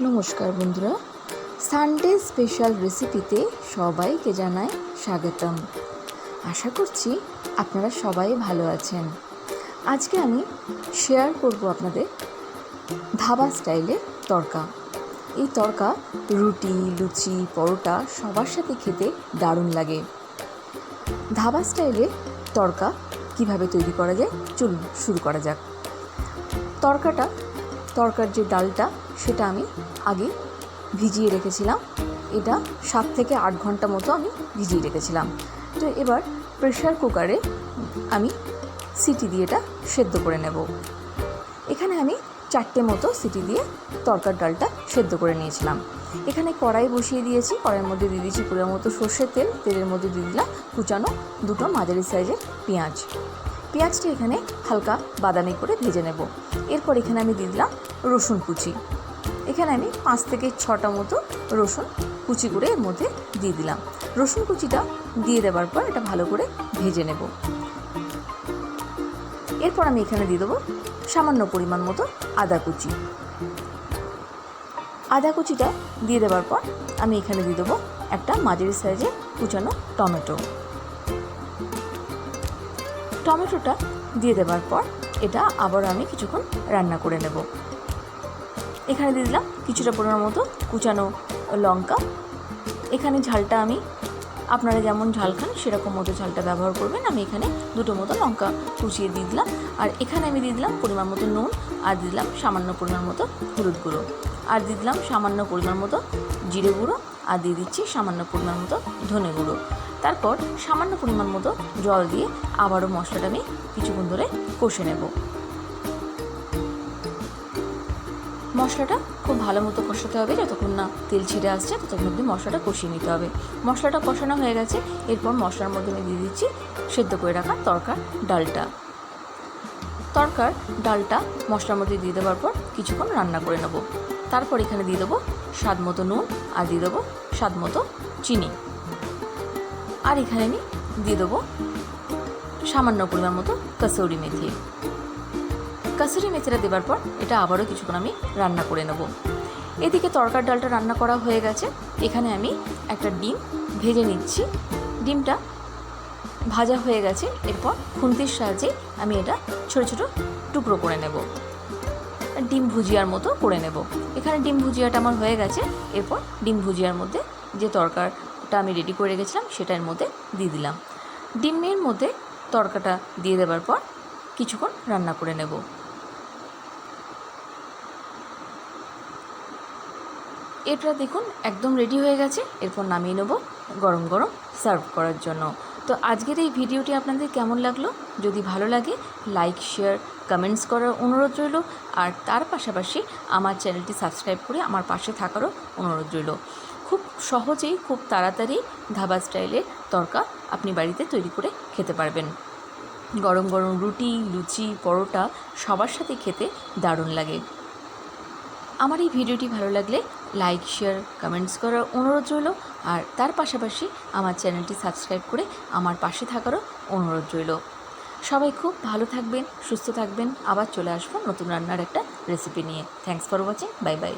নমস্কার বন্ধুরা। Sunday special রেসিপিতে সবাইকে জানাই স্বাগতম। আশা করছি আপনারা সবাই ভালো আছেন। আজকে আমি শেয়ার করব আপনাদের ধাবা স্টাইলের তড়কা এই তড়কা রুটি, লুচি, পরোটা সবার সাথে খেতে দারুণ লাগে। ধাবা স্টাইলে তড়কা কীভাবে তৈরি করা যায়? চলুন শুরু করা যাক। তড়কাটা তরকার যে ডালটা, সেটা আমি আগে ভিজিয়ে রেখেছিলাম। এটা সাত থেকে আট ঘণ্টা মতো আমি ভিজিয়ে রেখেছিলাম। তো এবার প্রেশার কুকারে আমি সিটি দিয়ে এটা সেদ্ধ করে নেব। এখানে আমি চারটে মতো সিটি দিয়ে তরকার ডালটা সেদ্ধ করে নিয়েছিলাম। এখানে কড়াই বসিয়ে দিয়েছি, কড়াইয়ের মধ্যে দিয়ে দিয়েছি পুরোর মতো সর্ষের তেল। তেলের মধ্যে দিয়ে দিলাম কুচানো দুটো মাঝারি সাইজের পেঁয়াজ। পেঁয়াজটা এখানে হালকা বাদামি করে ভেজে নেব। এরপর এখানে আমি দিয়ে দিলাম রসুন কুচি। এখানে আমি পাঁচ থেকে ছটা মতো রসুন কুচি করে এর মধ্যে দিয়ে দিলাম। রসুন কুচিটা দিয়ে দেওয়ার পর এটা ভালো করে ভেজে নেব। এরপর আমি এখানে দিয়ে দেবো সামান্য পরিমাণ মতো আদা কুচি। আদা কুচিটা দিয়ে দেওয়ার পর আমি এখানে দিয়ে দেবো একটা মাঝারি সাইজের কুচানো টমেটো। টমেটোটা দিয়ে দেওয়ার পর এটা আবার আমি কিছুক্ষণ রান্না করে নেব। এখানে দিয়ে দিলাম কিছুটা পরিমাণ মতো কুচানো লঙ্কা। এখানে ঝালটা আমি, আপনারা যেমন ঝাল খান সেরকম মতো ঝালটা ব্যবহার করবেন। আমি এখানে দুটো মতো লঙ্কা কুচিয়ে দিয়ে দিলাম। আর এখানে আমি দিয়ে দিলাম পরিমাণ মতো নুন আর দিয়ে দিলাম সামান্য পরিমাণ মতো হলুদ গুঁড়ো। আর দিয়ে দিলাম সামান্য পরিমাণ মতো জিরে গুঁড়ো, আর দিয়ে দিচ্ছি সামান্য পরিমাণ মতো ধনে গুঁড়ো। তারপর সামান্য পরিমাণ মতো জল দিয়ে আবারও মশলাটা আমি কিছুক্ষণ ধরে কষে নেব। মশলাটা খুব ভালো মতো কষাতে হবে, যতক্ষণ না তেল ছিঁড়ে আসছে, ততক্ষণ অবধি মশলাটা কষিয়ে নিতে হবে। মশলাটা কষানো হয়ে গেছে, এরপর মশলার মধ্যে আমি দিয়ে দিচ্ছি সেদ্ধ করে রাখা তরকার ডালটা। তরকার ডালটা মশলার মধ্যে দিয়ে দেওয়ার পর কিছুক্ষণ রান্না করে নেব। তারপর এখানে দিয়ে দেবো স্বাদ মতো নুন আর দিয়ে দেবো স্বাদ মতো চিনি। আর এখানে আমি দিয়ে দেবো সামান্য পরিমাণ মতো কাসৌরি মেথি। কাসুরি মেথিটা দেওয়ার পর এটা আবারও কিছুক্ষণ আমি রান্না করে নেব। এদিকে তরকার ডালটা রান্না করা হয়ে গেছে। এখানে আমি একটা ডিম ভেজে নিচ্ছি। ডিমটা ভাজা হয়ে গেছে। এরপর খুন্তির সাহায্যে আমি এটা ছোট ছোট টুকরো করে নেব। ডিম ভুজিয়ার মতো করে নেব। এখানে ডিম ভুজিয়াটা আমার হয়ে গেছে। এরপর ডিম ভুজিয়ার মধ্যে যে তরকারটা আমি রেডি করে রেখেছিলাম, সেটার মধ্যে দিয়ে দিলাম। ডিমের মধ্যে তরকাটা দিয়ে দেওয়ার পর কিছুক্ষণ রান্না করে নেব। এটা দেখুন, একদম রেডি হয়ে গেছে। এরপর নামিয়ে নেব গরম গরম সার্ভ করার জন্য। তো আজকের এই ভিডিওটি আপনাদের কেমন লাগল? যদি ভালো লাগে লাইক শেয়ার কমেন্টস করার অনুরোধ রইল। আর তার পাশাপাশি আমার চ্যানেলটি সাবস্ক্রাইব করে আমার পাশে থাকারও অনুরোধ রইল। খুব সহজেই, খুব তাড়াতাড়ি ধাবা স্টাইলের তরকা আপনি বাড়িতে তৈরি করে খেতে পারবেন। গরম গরম রুটি, লুচি, পরোটা সবার সাথে খেতে দারুণ লাগে। আমার এই ভিডিওটি ভালো লাগলে লাইক, শেয়ার, কমেন্টস করার অনুরোধ রইল। আর তার পাশাপাশি আমার চ্যানেলটি সাবস্ক্রাইব করে আমার পাশে থাকারও অনুরোধ রইল। সবাই খুব ভালো থাকবেন, সুস্থ থাকবেন। আবার চলে আসব নতুন রান্নার একটা রেসিপি নিয়ে। Thanks for watching bye bye